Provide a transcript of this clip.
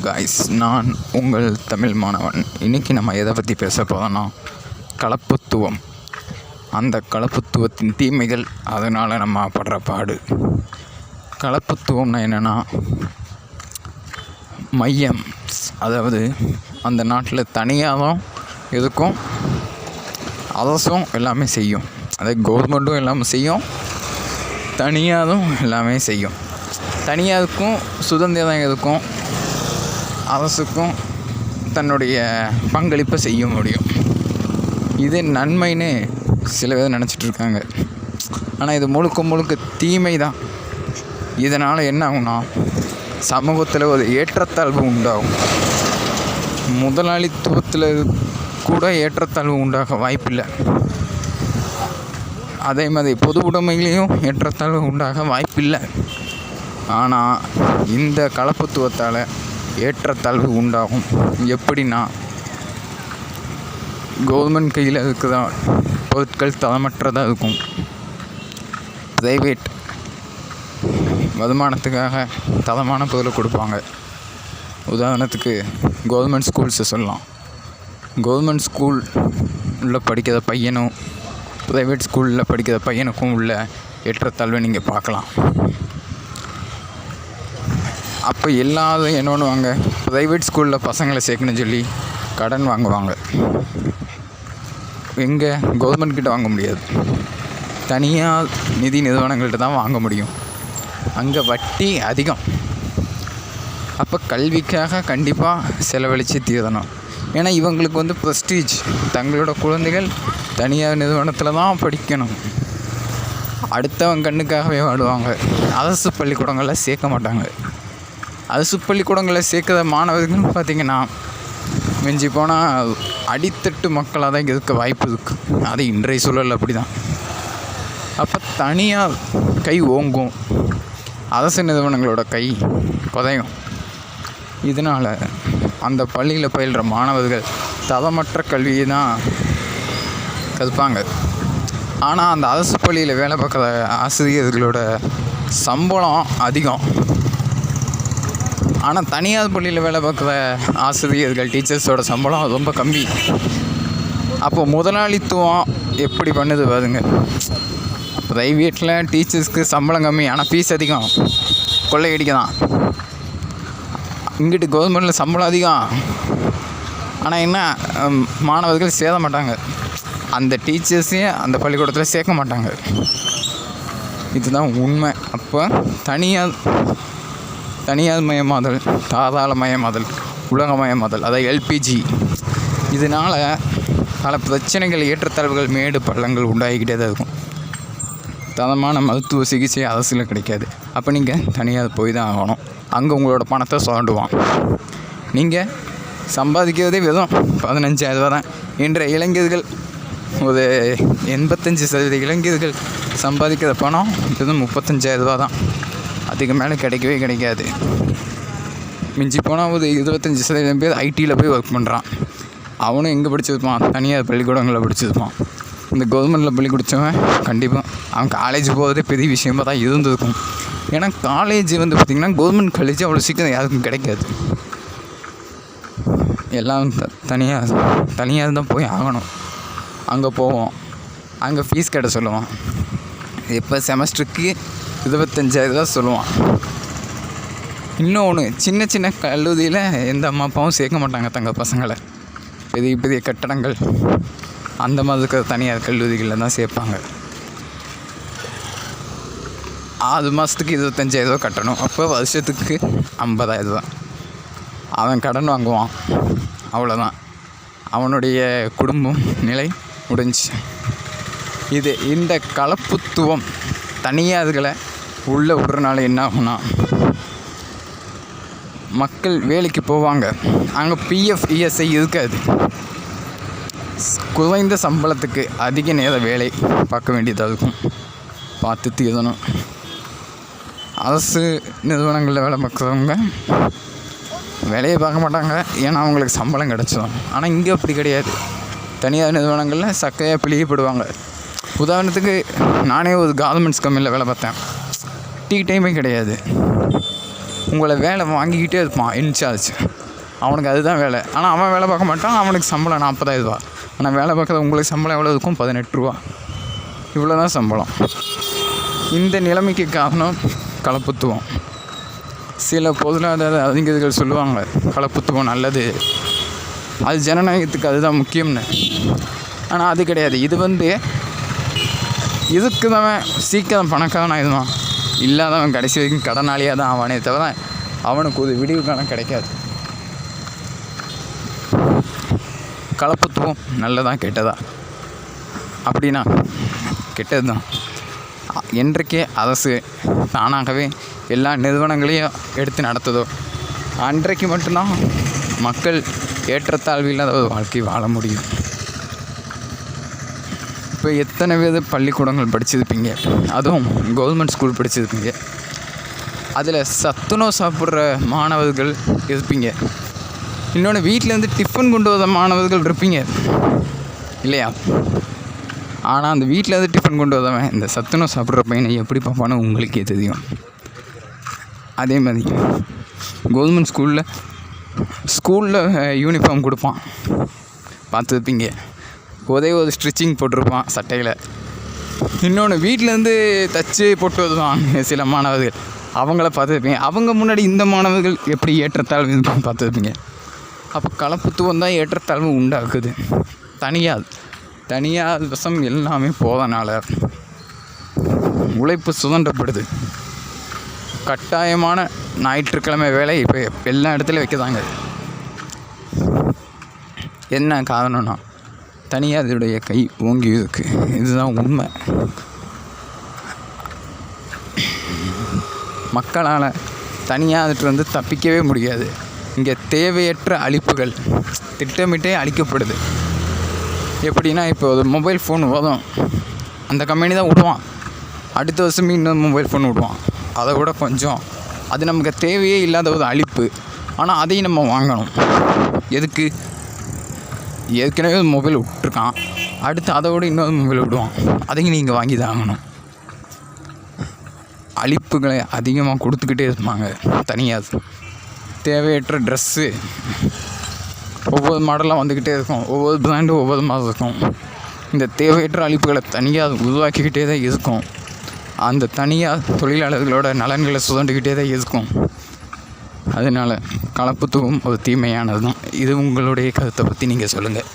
Guys நான் உங்கள் தமிழ் மாணவன். இன்றைக்கி நம்ம எதை பற்றி பேச போகிறோன்னா கலப்புத்துவம். அந்த கலப்புத்துவத்தின் தீமைகள் அதனால் நம்ம படுற பாடு. கலப்புத்துவம்னா என்னென்னா மையம். அதாவது அந்த நாட்டில் தனியாகவும் இருக்கும் அரசும் எல்லாமே செய்யும். அதே கவர்மெண்ட்டும் எல்லாமே செய்யும் தனியாகவும் எல்லாமே செய்யும். தனியாருக்கும் சுதந்திரம் இருக்கும் அரசுக்கும் தன்னுடைய பங்களிப்பை செய்ய முடியும். இது நன்மைன்னு சில பேர் நினச்சிட்டு இருக்காங்க. ஆனால் இது முழுக்க முழுக்க தீமை தான் இதனால் என்ன ஆகும்னா சமூகத்தில் ஒரு ஏற்றத்தாழ்வு உண்டாகும். முதலாளித்துவத்தில் கூட ஏற்றத்தாழ்வு உண்டாக வாய்ப்பில்லை. அதே மாதிரி பொது உடைமைகளையும் ஏற்றத்தாழ்வு உண்டாக வாய்ப்பில்லை. ஆனால் இந்த கலப்புத்துவத்தால் ஏற்றத்தாழ்வு உண்டாகும். எப்படின்னா கவர்மெண்ட் கையில் இருக்கிற பொருட்கள் தரமற்றதாக இருக்கும். ப்ரைவேட் வருமானத்துக்காக தரமான பொருளை கொடுப்பாங்க. உதாரணத்துக்கு கவர்மெண்ட் ஸ்கூல்ஸை சொல்லலாம். கவர்மெண்ட் ஸ்கூல் உள்ள படிக்கிற பையனும் ப்ரைவேட் ஸ்கூலில் படிக்கிற பையனுக்கும் உள்ள ஏற்றத்தாழ்வை நீங்கள் பார்க்கலாம். அப்போ எல்லாரும் என்ன பண்ணுவாங்க? ப்ரைவேட் ஸ்கூலில் பசங்களை சேர்க்கணும்னு சொல்லி கடன் வாங்குவாங்க. எங்கே? கவர்மெண்ட் கிட்ட வாங்க முடியாது. தனியார் நிதி நிறுவனங்கள்கிட்ட தான் வாங்க முடியும். அங்கே வட்டி அதிகம். அப்போ கல்விக்காக கண்டிப்பாக செலவழித்து தீரணும். ஏன்னா இவங்களுக்கு வந்து ப்ரெஸ்டீஜ் தங்களோட குழந்தைகள் தனியார் நிறுவனத்தில் தான் படிக்கணும். அடுத்தவன் கண்ணுக்காகவே வாடுவாங்க. அரசு பள்ளிக்கூடங்களில் சேர்க்க மாட்டாங்க. அரசு பள்ளிக்கூடங்களில் சேர்க்குற மாணவர்கள் பார்த்திங்கன்னா மிஞ்சி போனால் அடித்தட்டு மக்களாக தான் இங்கே இருக்க வாய்ப்பு இருக்குது அது இன்றைய சூழல் அப்படி தான் அப்போ தனியார் கை ஓங்கும் அரசு நிறுவனங்களோட கை குறையும் இதனால் அந்த பள்ளியில் பயில்கிற மாணவர்கள் தரமற்ற கல்வியை தான் கற்பாங்க. ஆனால் அந்த அரசு பள்ளியில் வேலை பார்க்குற ஆசிரியர்களோட சம்பளம் அதிகம். ஆனால் தனியார் பள்ளியில் வேலை பார்க்குற ஆசிரியர்கள் டீச்சர்ஸோட சம்பளம் ரொம்ப கம்மி. அப்போ முதலாளித்துவம் எப்படி பண்ணுது பாருங்க. ப்ரைவேட்டில் டீச்சர்ஸ்க்கு சம்பளம் கம்மி ஆனால் ஃபீஸ் அதிகம். கொள்ளையடிக்க தான் இங்கிட்டு கவர்மெண்ட்டில் சம்பளம் அதிகம். ஆனால் என்ன மாணவர்கள் சேர மாட்டாங்க. அந்த டீச்சர்ஸையும் அந்த பள்ளிக்கூடத்தில் சேர்க்க மாட்டாங்க. இதுதான் உண்மை. அப்போ தனியார் தனியார் மயமாதல் தாராளமயமாதல் உலகமயமாதல் அதாவது எல்பிஜி இதனால் பல பிரச்சனைகள் ஏற்றத்தாழ்வுகள் மேடு பள்ளங்கள் உண்டாகிக்கிட்டே தான் இருக்கும். தரமான மருத்துவ சிகிச்சை அரசில் கிடைக்காது. அப்போ நீங்கள் தனியார் போய் தான் ஆகணும். அங்கே உங்களோட பணத்தை சுரண்டுவான். நீங்கள் சம்பாதிக்கிறதே வெறும் பதினஞ்சாயிரரூபா தான். இன்றைய இளைஞர்கள் ஒரு எண்பத்தஞ்சு சதவீத இளைஞர்கள் சம்பாதிக்கிற பணம் வெறும் முப்பத்தஞ்சாயிரரூபா தான். அதுக்கு மேலே கிடைக்கவே கிடைக்காது. மிஞ்சி போனால் ஒரு இருபத்தஞ்சி சதவீதம் பேர் ஐடியில் போய் ஒர்க் பண்ணுறான் அவனும் எங்கே படிச்சிருப்பான்? தனியார் பள்ளிக்கூடங்களில் படிச்சிருப்பான். இந்த கவர்மெண்ட்டில் பள்ளி குடித்தவன் கண்டிப்பாக அவன் காலேஜ் போகிறதே பெரிய விஷயமா தான் இருந்திருக்கும். ஏன்னா காலேஜ் வந்து பார்த்திங்கன்னா கவர்மெண்ட் காலேஜ் அவ்வளோ சீக்கிரம் யாருக்கும் கிடைக்காது. எல்லாம் த தனியாக தனியாக தான் போய் ஆகணும். அங்கே போவோம். அங்கே ஃபீஸ் கட்ட சொல்லுவான். இப்போ செமஸ்டருக்கு இருபத்தஞ்சாயிரம் ரூபா சொல்லுவான். இன்னொன்று சின்ன சின்ன கல்லூரியில் எந்த அம்மா அப்பாவும் சேர்க்க மாட்டாங்க தங்க பசங்களை. பெரிய பெரிய கட்டடங்கள். அந்த மாதிரி இருக்கிற தனியார் கல்லூரிகளில் தான் சேர்ப்பாங்க. ஆறு மாதத்துக்கு இருபத்தஞ்சாயிரரூவா கட்டணும். அப்போ வருஷத்துக்கு ஐம்பதாயிரரூவா அவன் கடன் வாங்குவான். அவ்வளோதான் அவனுடைய குடும்பம் நிலை முடிஞ்சு இது இந்த கலப்புத்துவம் தனியார்களை உள்ளே விடுறனால என்ன ஆகும்னா மக்கள் வேலைக்கு போவாங்க. அங்கே பிஎஃப் இஎஸ்ஐ இருக்காது. குறைந்த சம்பளத்துக்கு அதிக நேர வேலை பார்க்க வேண்டியதாக இருக்கும். பார்த்து தீரணும். அரசு நிறுவனங்களில் வேலை பார்க்குறவங்க வேலையை பார்க்க மாட்டாங்க. ஏன்னா அவங்களுக்கு சம்பளம் கிடச்சிடும் ஆனால் இங்கே அப்படி கிடையாது. தனியார் நிறுவனங்களில் சக்கையாக பிழியப்படுவாங்க. உதாரணத்துக்கு நானே ஒரு கார்மெண்ட்ஸ் கம்பெனியில் வேலை பார்த்தேன். டீ கிடையாது. உங்களை வேலை வாங்கிக்கிட்டே இருப்பான் இன்சார்ஜ் அவனுக்கு அதுதான் வேலை. ஆனால் அவன் வேலை பார்க்க மாட்டான் அவனுக்கு சம்பளம் நாற்பதாயிரம் ரூபா ஆனால் வேலை பார்க்குறது உங்களுக்கு சம்பளம் எவ்வளோ இருக்கும்? பதினெட்டு ரூபா. இவ்வளோ தான் சம்பளம். இந்த நிலைமைக்கு காரணம் கலப்புத்துவம் சில பொருளாதார அறிஞர்கள் சொல்லுவாங்க கலப்புத்துவம் நல்லது. அது ஜனநாயகத்துக்கு அதுதான் முக்கியம்னு. ஆனால் அது கிடையாது. இது வந்து இதுக்கு தான் சீக்கிரம் பணக்காரன் ஆயிடுவான். இல்லாதவன் கடைசி வரைக்கும் கடனாளியாக தான் ஆவானே தவிர அவனுக்கு ஒரு விடிவு காலம் கிடைக்காது. கலப்புத்துவம் நல்லதா கெட்டதா? அப்படின்னா கெட்டது தான் என்றைக்கே அரசு தானாகவே எல்லா நிறுவனங்களையும் எடுத்து நடத்துதோ? அன்றைக்கு மட்டும்தான் மக்கள் ஏற்றத்தாழ்வு இல்லாத ஒரு வாழ்க்கை வாழ முடியும். இப்போ எத்தனை பேர் பள்ளிக்கூடங்கள் படிச்சிருப்பீங்க? அதுவும் கவர்மெண்ட் ஸ்கூல் படிச்சிருப்பீங்க. அதில் சத்துணவு சாப்பிட்ற மாணவர்கள் இருப்பீங்க. இன்னொன்று வீட்டிலேருந்து டிஃபன் கொண்டு வர மாணவர்கள் இருப்பீங்க. இல்லையா? ஆனால் அந்த வீட்டிலேருந்து டிஃபன் கொண்டு வரவன் இந்த சத்துணவு சாப்பிட்ற பையனை எப்படி பார்ப்பானோ உங்களுக்கே தெரியும். அதே மாதிரி கவர்மெண்ட் ஸ்கூலில் ஸ்கூலில் யூனிஃபார்ம் கொடுப்பான். பார்த்துருப்பீங்க. ஒரே ஒரு ஸ்ட்ரிச்சிங் போட்டிருப்பான் சட்டையில். இன்னொன்று வீட்டிலேருந்து தச்சு போட்டு வருவாங்க சில மாணவர்கள். அவங்கள பார்த்துருப்பீங்க. அவங்க முன்னாடி இந்த மாணவர்கள் எப்படி ஏற்றத்தாழ்வு இருக்குன்னு பார்த்துருப்பீங்க. அப்போ கலப்புத்துவம் தான் ஏற்றத்தாழ்வு உண்டாக்குது. தனியார் தனியார் வசம் எல்லாமே போதனால உழைப்பு சுதண்டப்படுது கட்டாயமான ஞாயிற்றுக்கிழமை வேலை இப்போ எல்லா இடத்துலையும் வைக்கிறாங்க. என்ன காரணம்னா தனியாக அதனுடைய கை ஓங்கி இருக்கு. இதுதான் உண்மை. மக்களால் தனியாக அதுட்டு வந்து தப்பிக்கவே முடியாது. இங்கே தேவையற்ற அழிப்புகள் திட்டமிட்டே அழிக்கப்படுது. எப்படின்னா இப்போ ஒரு மொபைல் ஃபோன் வரும் அந்த கம்பெனி தான் விடுவான். அடுத்த வருஷம் இன்னொரு மொபைல் ஃபோன் விடுவான். அதை விட கொஞ்சம். அது நமக்கு தேவையே இல்லாத ஒரு அழிப்பு. ஆனால் அதையும் நம்ம வாங்கணும். எதுக்கு? ஏற்கனவே ஒரு மொபைல் விட்ருக்கான் அடுத்து அதை விட இன்னொரு மொபைல் விடுவான். அதையும் நீங்கள் வாங்கி தான் ஆகணும். அழிப்புகளை அதிகமாக கொடுத்துக்கிட்டே இருப்பாங்க தனியாக தேவையற்ற ட்ரெஸ்ஸு ஒவ்வொரு மாடலாக வந்துக்கிட்டே இருக்கும். ஒவ்வொரு பிராண்டும் ஒவ்வொரு மாதிரி இருக்கும். இந்த தேவையற்ற அழிப்புகளை தனியாக உருவாக்கிக்கிட்டே தான் இருக்கும். அந்த தனியார் தொழிலாளர்களோட நலன்களை சுதண்டுக்கிட்டே தான் இருக்கும். அதனால் கலப்புத்துவம் ஒரு தீமையானது தான் இது உங்களுடைய கருத்தை பற்றி நீங்கள் சொல்லுங்கள்